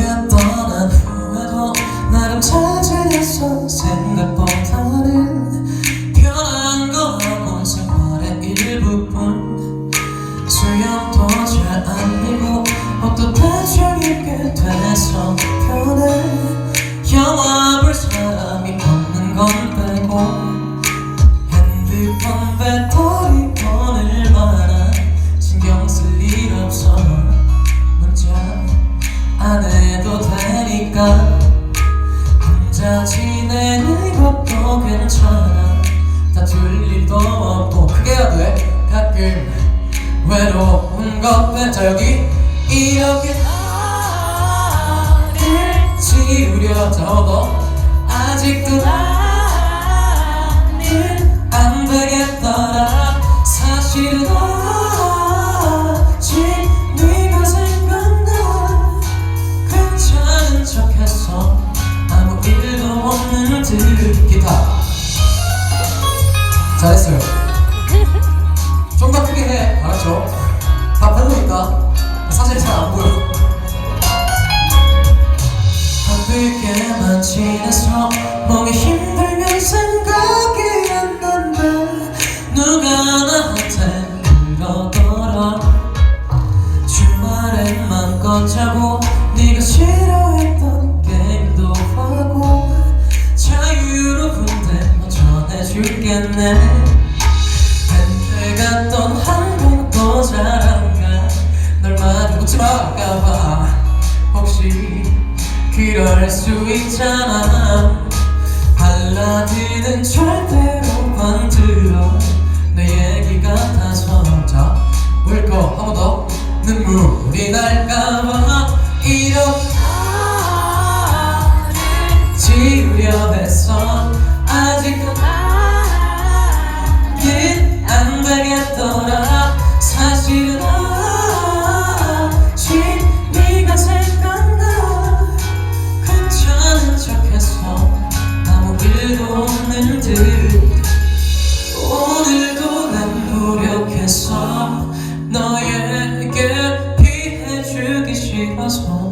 งามต 내가 혼자 지내는 것도 괜찮아. 다툴 일도 없고. 크게 해야 돼 가끔 외로운 것 같아? 여기. 이렇게 나를 지우려 자 얻어 아직도 나 잘했어요. 좀더 크게 해. 알았죠? 다 보니까. 사실 잘 안 보여. 바쁘게만 지내서 몸이 모르겠네. 펜텔 같던 한국어 자랑가 널 마주 붙잡까봐. 혹시 그럴 수 있잖아. 발라드는 절대로 만들어 내 얘기 같아서 자울거 한 번 더. 눈물이 날까봐. must home.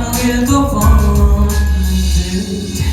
will go on until